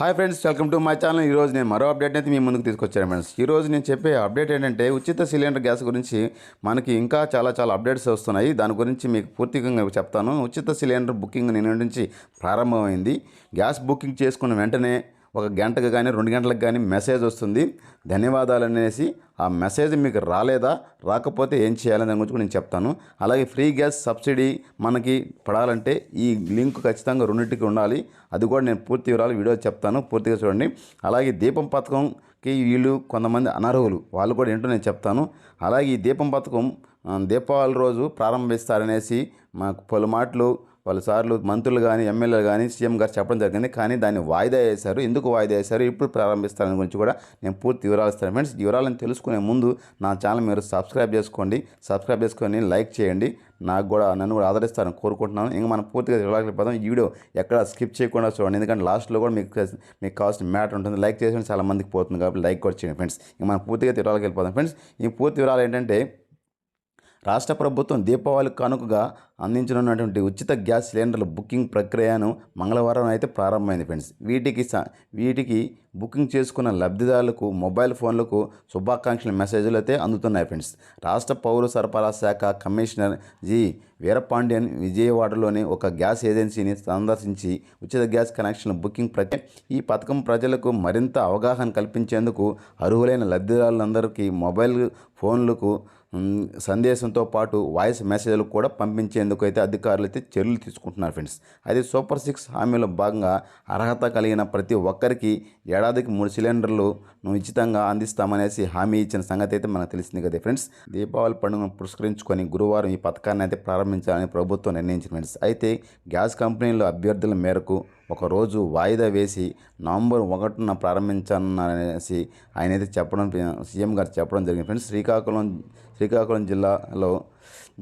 Hi friends welcome to my channel. ఈరోజు నేను మరో అప్డేట్ అయితే మీ ముందుకు తీసుకొచ్చాను ఫ్రెండ్స్. ఈరోజు నేను చెప్పే అప్డేట్ ఏంటంటే ఉచిత సిలిండర్ గ్యాస్ గురించి మనకి ఇంకా చాలా చాలా అప్డేట్స్ వస్తున్నాయి. దాని గురించి మీకు పూర్తిగా చెప్తాను. ఉచిత సిలిండర్ బుకింగ్ నిన్న నుంచి ప్రారంభమైంది. గ్యాస్ బుకింగ్ చేసుకున్న వెంటనే ఒక గంటకు కానీ రెండు గంటలకు కానీ మెసేజ్ వస్తుంది. ధన్యవాదాలు అనేసి ఆ మెసేజ్ మీకు రాలేదా? రాకపోతే ఏం చేయాలని దాని గురించి నేను చెప్తాను. అలాగే ఫ్రీ గ్యాస్ సబ్సిడీ మనకి పడాలంటే ఈ లింక్ ఖచ్చితంగా రెండింటికి ఉండాలి. అది కూడా నేను పూర్తి వివరాలు వీడియో చెప్తాను. పూర్తిగా చూడండి. అలాగే దీపం పథకంకి వీళ్ళు కొంతమంది అనర్హులు. వాళ్ళు కూడా ఏంటో నేను చెప్తాను. అలాగే ఈ దీపం పథకం దీపావళి రోజు ప్రారంభిస్తారనేసి మాకు పలు మాటలు పలుసార్లు మంత్రులు కానీ ఎమ్మెల్యేలు కానీ సీఎం గారు చెప్పడం జరిగింది. కానీ దాన్ని వాయిదా వేశారు. ఎందుకు వాయిదా వేశారు? ఇప్పుడు ప్రారంభిస్తారని గురించి కూడా నేను పూర్తి వివరాలు ఇస్తాను. ఫ్రెండ్స్ వివరాలను తెలుసుకునే ముందు నా ఛానల్ మీరు సబ్స్క్రైబ్ చేసుకోండి. సబ్స్క్రైబ్ చేసుకొని లైక్ చేయండి. నాకు కూడా నన్ను కూడా ఆదరిస్తారని కోరుకుంటున్నాను. ఇంకా మనం పూర్తిగా వివరాలకు ఈ వీడియో ఎక్కడ స్కిప్ చేయకుండా చూడండి. ఎందుకంటే లాస్ట్లో కూడా మీకు మీకు కావాల్సిన మ్యాటర్ ఉంటుంది. లైక్ చేసి చాలా మందికి పోతుంది కాబట్టి లైక్ కూడా చేయండి ఫ్రెండ్స్. ఇంకా మనం పూర్తిగా వివరాలకు వెళ్ళిపోతాం ఫ్రెండ్స్ ఈ పూర్తి వివరాలు ఏంటంటే రాష్ట్ర ప్రభుత్వం దీపావళి కానుకగా అందించనున్నటువంటి ఉచిత గ్యాస్ సిలిండర్ల బుకింగ్ ప్రక్రియను మంగళవారం అయితే ప్రారంభమైంది ఫ్రెండ్స్. వీటికి స- వీటికి బుకింగ్ చేసుకున్న లబ్ధిదారులకు మొబైల్ ఫోన్లకు శుభాకాంక్షల మెసేజ్లు అయితే అందుతున్నాయి ఫ్రెండ్స్. రాష్ట్ర పౌర సరఫరా శాఖ కమిషనర్ జి. వీరపాండ్యన్ విజయవాడలోని ఒక గ్యాస్ ఏజెన్సీని సందర్శించి ఉచిత గ్యాస్ కనెక్షన్ బుకింగ్ ప్రక్రియ ఈ పథకం ప్రజలకు మరింత అవగాహన కల్పించేందుకు అర్హులైన లబ్ధిదారులందరికీ మొబైల్ ఫోన్లకు సందేశంతో పాటు వాయిస్ మెసేజ్లు కూడా పంపించేందుకు అయితే అధికారులు అయితే చర్యలు తీసుకుంటున్నారు ఫ్రెండ్స్. అయితే సూపర్ సిక్స్ హామీలో భాగంగా అర్హత కలిగిన ప్రతి ఒక్కరికి ఏడాదికి మూడు సిలిండర్లు ఉచితంగా అందిస్తామనేసి హామీ ఇచ్చిన సంగతి అయితే మనకు తెలిసింది కదా ఫ్రెండ్స్. దీపావళి పండుగను పురస్కరించుకొని గురువారం ఈ పథకాన్ని అయితే ప్రారంభించాలని ప్రభుత్వం నిర్ణయించింది ఫ్రెండ్స్. అయితే గ్యాస్ కంపెనీల అభ్యర్థుల మేరకు ఒకరోజు వాయిదా వేసి నవంబర్ ఒకటిన ప్రారంభించాలనేసి ఆయన అయితే చెప్పడం సీఎం గారు చెప్పడం జరిగింది. ఫ్రెండ్స్ శ్రీకాకుళం శ్రీకాకుళం జిల్లాలో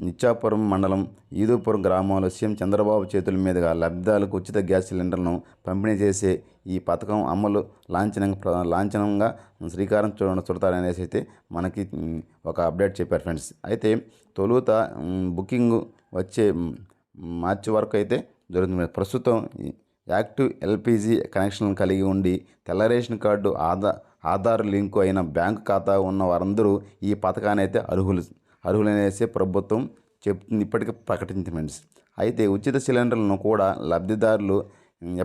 నిత్యాపురం మండలం ఈదుపురం గ్రామంలో సీఎం చంద్రబాబు చేతుల మీదుగా లబ్ధాలకు ఉచిత గ్యాస్ సిలిండర్లను పంపిణీ చేసే ఈ పథకం అమలు లాంఛనంగా లాంఛనంగా శ్రీకారం చూడ చుడతారనేసి అయితే మనకి ఒక అప్డేట్ చెప్పారు ఫ్రెండ్స్. అయితే తొలుత బుకింగ్ వచ్చే మార్చి వరకు అయితే జరుగుతుంది. ప్రస్తుతం యాక్టివ్ ఎల్పిజి కనెక్షన్ కలిగి ఉండి తెల్ల ration card Aadhaar Aadhaar link అయిన బ్యాంకు ఖాతా ఉన్న వారందరూ ఈ పథకాన్ని అయితే అర్హులు అర్హులనేసి ప్రభుత్వం చెప్తుంది ఇప్పటికే ప్రకటించింది. ఫ్రెండ్స్ అయితే ఉచిత సిలిండర్లను కూడా లబ్ధిదారులు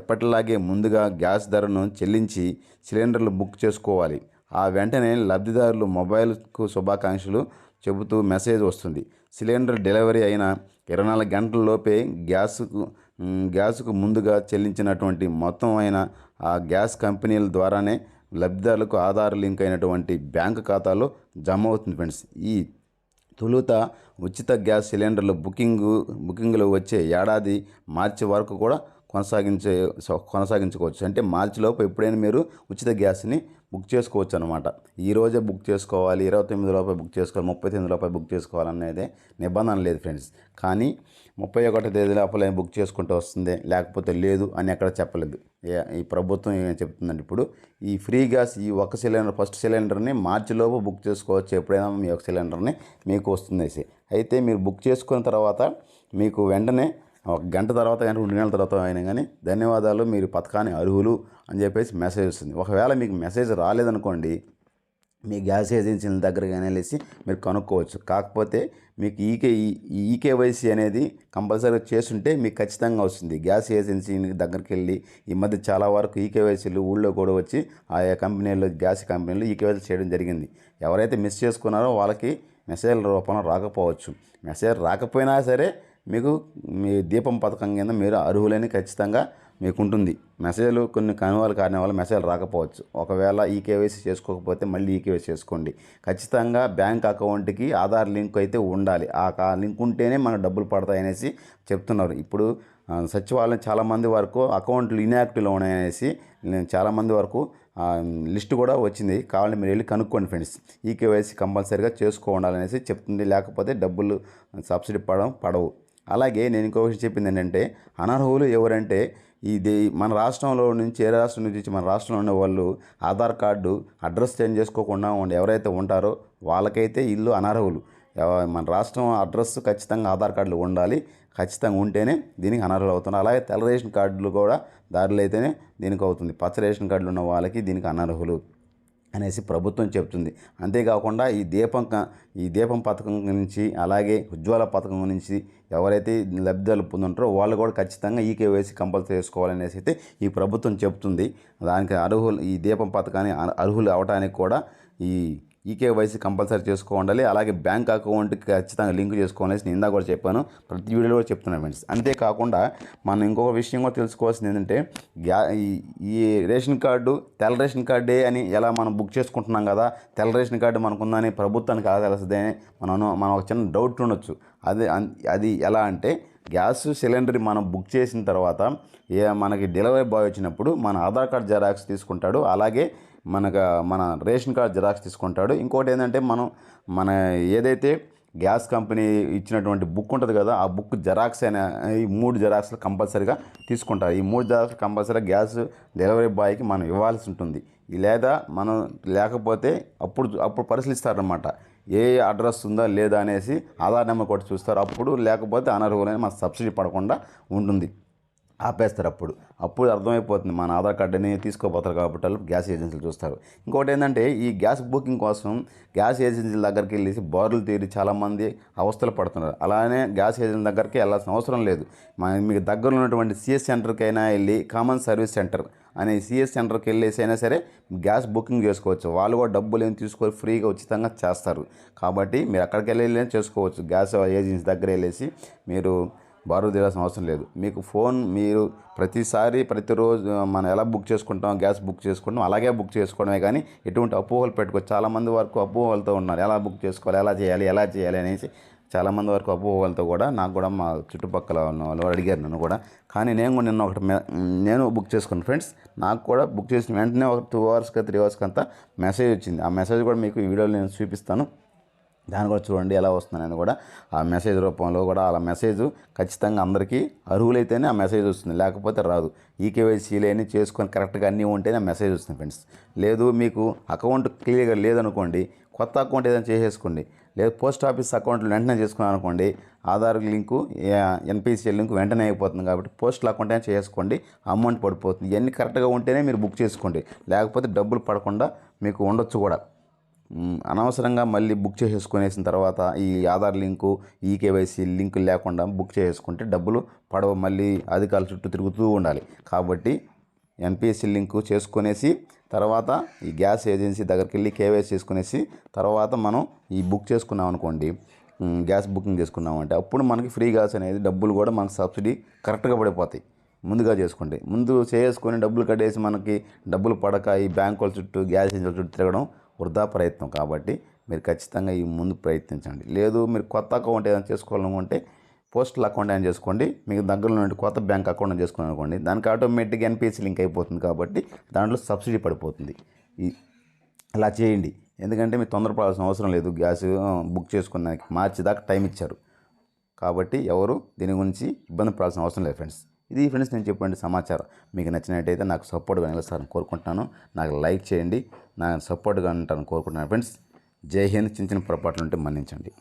ఎప్పటిలాగే ముందుగా గ్యాస్ ధరను చెల్లించి సిలిండర్లు బుక్ చేసుకోవాలి. ఆ వెంటనే లబ్ధిదారులు మొబైల్కు శుభాకాంక్షలు చెబుతూ మెసేజ్ వస్తుంది. సిలిండర్ డెలివరీ అయిన ఇరవై నాలుగు గంటల లోపే గ్యాస్కు గ్యాస్కు ముందుగా చెల్లించినటువంటి మొత్తం అయిన ఆ గ్యాస్ కంపెనీల ద్వారానే లబ్ధిదారులకు ఆధార్ లింక్ అయినటువంటి బ్యాంకు ఖాతాలో జమ అవుతుంది ఫ్రెండ్స్ ఈ తొలుత ఉచిత గ్యాస్ సిలిండర్లు బుకింగ్ బుకింగ్లు వచ్చే ఏడాది మార్చి వరకు కూడా కొనసాగించే కొనసాగించుకోవచ్చు. అంటే మార్చిలోపు ఎప్పుడైనా మీరు ఉచిత గ్యాస్ని బుక్ చేసుకోవచ్చు అనమాట ఈ రోజే బుక్ చేసుకోవాలి ఇరవై తొమ్మిది లోపే బుక్ చేసుకోవాలి ముప్పై తొమ్మిది లోపే బుక్ చేసుకోవాలనేది నిబంధన లేదు ఫ్రెండ్స్. కానీ ముప్పై ఒకటో తేదీ లోపల బుక్ చేసుకుంటూ వస్తుంది లేకపోతే లేదు అని ఎక్కడ చెప్పలేదు. ఈ ప్రభుత్వం ఏం చెప్తుందంటే ఇప్పుడు ఈ ఫ్రీ గ్యాస్ ఈ ఒక సిలిండర్ ఫస్ట్ సిలిండర్ని మార్చిలోపు బుక్ చేసుకోవచ్చు ఎప్పుడైనా మీ ఒక సిలిండర్ని మీకు వస్తుందేసి అయితే మీరు బుక్ చేసుకున్న తర్వాత మీకు వెంటనే ఒక గంట తర్వాత కానీ రెండు గంటల తర్వాత అయినా కానీ ధన్యవాదాలు మీరు పథకాన్ని అర్హులు అని చెప్పేసి మెసేజ్ వస్తుంది. ఒకవేళ మీకు మెసేజ్ రాలేదనుకోండి మీ గ్యాస్ ఏజెన్సీల దగ్గర వెళ్ళేసి మీరు కనుక్కోవచ్చు. కాకపోతే మీకు ఈకే ఈ ఈకేవైసీ అనేది కంపల్సరీగా చేస్తుంటే మీకు ఖచ్చితంగా వస్తుంది. గ్యాస్ ఏజెన్సీ దగ్గరికి వెళ్ళి ఈ మధ్య చాలా వరకు ఈకేవైసీలు ఊళ్ళో కూడా వచ్చి ఆయా కంపెనీల్లో గ్యాస్ కంపెనీలు ఈకేవైసీ చేయడం జరిగింది. ఎవరైతే మిస్ చేసుకున్నారో వాళ్ళకి మెసేజ్ల రూపంలో రాకపోవచ్చు. మెసేజ్ రాకపోయినా సరే మీకు మీ దీపం పథకం కింద మీరు అర్హులని ఖచ్చితంగా మీకు ఉంటుంది మెసేజ్లు కొన్ని కనువాల కారణం వల్ల మెసేజ్ రాకపోవచ్చు. ఒకవేళ ఈ కేవైసీ చేసుకోకపోతే మళ్ళీ ఈ కేవైసీ చేసుకోండి. ఖచ్చితంగా బ్యాంక్ అకౌంట్కి ఆధార్ లింక్ అయితే ఉండాలి. ఆ లింక్ ఉంటేనే మనకు డబ్బులు పడతాయి అనేసి చెప్తున్నారు. ఇప్పుడు సచివాలయం చాలామంది వరకు అకౌంట్లు ఇన్యాక్టివ్లో ఉన్నాయనేసి నేను చాలామంది వరకు లిస్ట్ కూడా వచ్చింది. కావాలంటే మీరు వెళ్ళి కనుక్కోండి ఫ్రెండ్స్. ఈ కేవైసీ కంపల్సరీగా చేసుకోవాలనేసి చెప్తుంది. లేకపోతే డబ్బులు సబ్సిడీ పడడం పడవు. అలాగే నేను ఇంకొక విషయం చెప్పింది ఏంటంటే అనర్హులు ఎవరంటే ఇది మన రాష్ట్రంలో నుంచి ఏ రాష్ట్రం నుంచి మన రాష్ట్రంలో ఉన్న వాళ్ళు ఆధార్ కార్డు అడ్రస్ చేంజ్ చేసుకోకుండా ఉండి ఎవరైతే ఉంటారో వాళ్ళకైతే ఇల్లు అనర్హులు. మన రాష్ట్రం అడ్రస్ ఖచ్చితంగా ఆధార్ కార్డులు ఉండాలి. ఖచ్చితంగా ఉంటేనే దీనికి అనర్హులు అవుతున్నారు. అలాగే తెల్ల రేషన్ కార్డులు కూడా దారిలో అయితేనే దీనికి అవుతుంది. పచ్చ రేషన్ కార్డులు ఉన్న వాళ్ళకి దీనికి అనర్హులు. అనేసి ప్రభుత్వం చెప్తుంది. అంతేకాకుండా ఈ దీపం క- ఈ దీపం పథకం నుంచి అలాగే ఉజ్వల పథకం నుంచి ఎవరైతే లబ్ధిదారులు పొందుంటారో వాళ్ళు కూడా ఖచ్చితంగా ఈ కేవైసీ కంపల్సరీ చేసుకోవాలనేసి అయితే ఈ ప్రభుత్వం చెప్తుంది. దానికి అర్హులు ఈ దీపం పథకాన్ని అర్హులు అవడానికి కూడా ఈ ఈకేవైసీ కంపల్సరీ చేసుకోవాలి అలాగే బ్యాంక్ అకౌంట్కి ఖచ్చితంగా లింక్ చేసుకోవాలని నేను ఇందాక కూడా చెప్పాను. ప్రతి వీడియోలో కూడా చెప్తున్నాను ఫ్రెండ్స్. అంతేకాకుండా మనం ఇంకొక విషయం కూడా తెలుసుకోవాల్సింది ఏంటంటే గ్యా ఈ- ఈ రేషన్ కార్డు తెల్ల రేషన్ కార్డే అని ఎలా మనం బుక్ చేసుకుంటున్నాం కదా తెల్ల రేషన్ కార్డు మనకుందని ప్రభుత్వానికి ఎలా తెలుస్తుంది అని మనం మనం ఒక చిన్న డౌట్ ఉండొచ్చు. అది అన్- అది ఎలా అంటే గ్యాస్ సిలిండర్ మనం బుక్ చేసిన తర్వాత ఏ మనకి డెలివరీ బాయ్ వచ్చినప్పుడు మన ఆధార్ కార్డ్ జెరాక్స్ తీసుకుంటాడు. అలాగే మనకు మన రేషన్ కార్డ్ జిరాక్స్ తీసుకుంటాడు. ఇంకోటి ఏంటంటే మనం మన ఏదైతే గ్యాస్ కంపెనీ ఇచ్చినటువంటి బుక్ ఉంటుంది కదా ఆ బుక్ జెరాక్స్ అయినా ఈ మూడు జెరాక్స్లు కంపల్సరీగా తీసుకుంటారు. ఈ మూడు జెరాక్స్ కంపల్సరీగా గ్యాస్ డెలివరీ బాయ్కి మనం ఇవ్వాల్సి ఉంటుంది. లేదా మనం లేకపోతే అప్పుడు అప్పుడు పరిశీలిస్తారనమాట ఏ అడ్రస్ ఉందా లేదా అనేసి ఆధార్ నెంబర్ కూడా చూస్తారు. అప్పుడు లేకపోతే అనర్హులని మన సబ్సిడీ పడకుండా ఉంటుంది. ఆపేస్తారు అప్పుడు. అప్పుడు అర్థమైపోతుంది మన ఆధార్ కార్డుని తీసుకోపోతారు కాబట్టి వాళ్ళు గ్యాస్ ఏజెన్సీలు చూస్తారు. ఇంకోటి ఏంటంటే ఈ గ్యాస్ బుకింగ్ కోసం గ్యాస్ ఏజెన్సీల దగ్గరికి వెళ్ళేసి బార్లు తీరి చాలామంది అవస్థలు పడుతున్నారు. అలానే గ్యాస్ ఏజెన్సీ దగ్గరికి వెళ్ళాల్సిన అవసరం లేదు. మీకు దగ్గరలో ఉన్నటువంటి సిఎస్ సెంటర్కి అయినా వెళ్ళి కామన్ సర్వీస్ సెంటర్ అనే సిఎస్ సెంటర్కి వెళ్ళేసి అయినా సరే గ్యాస్ బుకింగ్ చేసుకోవచ్చు. వాళ్ళు కూడా డబ్బులు ఏం తీసుకొని ఫ్రీగా ఉచితంగా చేస్తారు. కాబట్టి మీరు అక్కడికి వెళ్ళి చేసుకోవచ్చు. గ్యాస్ ఏజెన్సీ దగ్గర వెళ్ళేసి మీరు బారు తీరాల్సిన అవసరం లేదు. మీకు ఫోన్ మీరు ప్రతిసారి ప్రతిరోజు మనం ఎలా బుక్ చేసుకుంటాం గ్యాస్ బుక్ చేసుకుంటాం అలాగే బుక్ చేసుకోవడమే కానీ ఎటువంటి అపోహలు పెట్టుకోవచ్చు చాలామంది వరకు అపోహలతో ఉన్నారు. ఎలా బుక్ చేసుకోవాలి ఎలా చేయాలి ఎలా చేయాలి అనేసి చాలామంది వరకు అపోహలతో కూడా నాకు కూడా మా చుట్టుపక్కల ఉన్న వాళ్ళు అడిగారు నన్ను కూడా. కానీ నేను కూడా నిన్న ఒకటి నేను బుక్ చేసుకున్నాను. ఫ్రెండ్స్ నాకు కూడా బుక్ చేసిన వెంటనే ఒక టూ అవర్స్కి త్రీ అవర్స్కి అంతా మెసేజ్ వచ్చింది. ఆ మెసేజ్ కూడా మీకు ఈ వీడియోలో నేను చూపిస్తాను. దాన్ని కూడా చూడండి ఎలా వస్తుందని కూడా ఆ మెసేజ్ రూపంలో కూడా అలా మెసేజ్ ఖచ్చితంగా అందరికీ అర్హులైతేనే ఆ మెసేజ్ వస్తుంది లేకపోతే రాదు. ఈకేవైసీలు అన్నీ చేసుకొని కరెక్ట్గా అన్నీ ఉంటేనే మెసేజ్ వస్తుంది ఫ్రెండ్స్. లేదు మీకు అకౌంట్ క్లియర్గా లేదనుకోండి కొత్త అకౌంట్ ఏదైనా చేసేసుకోండి లేదు పోస్ట్ ఆఫీస్ అకౌంట్లు వెంటనే చేసుకున్నాను అనుకోండి ఆధార్ లింకు ఎన్పిసిఎల్ లింక్ వెంటనే అయిపోతుంది కాబట్టి పోస్టల్ అకౌంట్ అయినా చేసుకోండి అమౌంట్ పడిపోతుంది. ఇవన్నీ కరెక్ట్గా ఉంటేనే మీరు బుక్ చేసుకోండి లేకపోతే డబ్బులు పడకుండా మీకు ఉండొచ్చు కూడా. అనవసరంగా మళ్ళీ బుక్ చేసేసుకునేసిన తర్వాత ఈ ఆధార్ లింకు ఈ కేవైసీ లింకు లేకుండా బుక్ చేసుకుంటే డబ్బులు పడవ మళ్ళీ అధికారుల చుట్టూ తిరుగుతూ ఉండాలి. కాబట్టి ఎన్పిఎస్సి లింకు చేసుకునేసి తర్వాత ఈ గ్యాస్ ఏజెన్సీ దగ్గరికి వెళ్ళి కేవైసీ చేసుకునేసి తర్వాత మనం ఈ బుక్ చేసుకున్నాం అనుకోండి గ్యాస్ బుకింగ్ చేసుకున్నామంటే అప్పుడు మనకి ఫ్రీ గ్యాస్ అనేది డబ్బులు కూడా మనకు సబ్సిడీ కరెక్ట్గా పడిపోతాయి. ముందుగా చేసుకోండి. ముందు చేసుకొని డబ్బులు కట్టేసి మనకి డబ్బులు పడక ఈ బ్యాంకుల చుట్టూ గ్యాస్ ఏజెన్సీల చుట్టూ తిరగడం వృధా ప్రయత్నం కాబట్టి మీరు ఖచ్చితంగా ఈ ముందు ప్రయత్నించండి. లేదు మీరు కొత్త అకౌంట్ ఏదైనా చేసుకోవాలనుకుంటే పోస్టల్ అకౌంట్ అయినా చేసుకోండి మీకు దగ్గరలో నుండి కొత్త బ్యాంక్ అకౌంట్ చేసుకుని అనుకోండి దానికి ఆటోమేటిక్గా ఎన్పిఎస్ లింక్ అయిపోతుంది కాబట్టి దాంట్లో సబ్సిడీ పడిపోతుంది. ఈ అలా చేయండి. ఎందుకంటే మీరు తొందరపడాల్సిన అవసరం లేదు. గ్యాస్ బుక్ చేసుకున్నాక మార్చి దాకా టైం ఇచ్చారు. కాబట్టి ఎవరు దీని గురించి ఇబ్బంది పడాల్సిన అవసరం లేదు ఫ్రెండ్స్. ఇది ఫ్రెండ్స్ నేను చెప్పండి సమాచారం. మీకు నచ్చినట్టయితే నాకు సపోర్ట్గా నిలుస్తారని కోరుకుంటున్నాను. నాకు లైక్ చేయండి. నాకు సపోర్ట్గా ఉంటాను కోరుకుంటున్నాను. ఫ్రెండ్స్ జై హింద్. చిన్న చిన్న పొరపాట్లు ఉంటే మన్నించండి.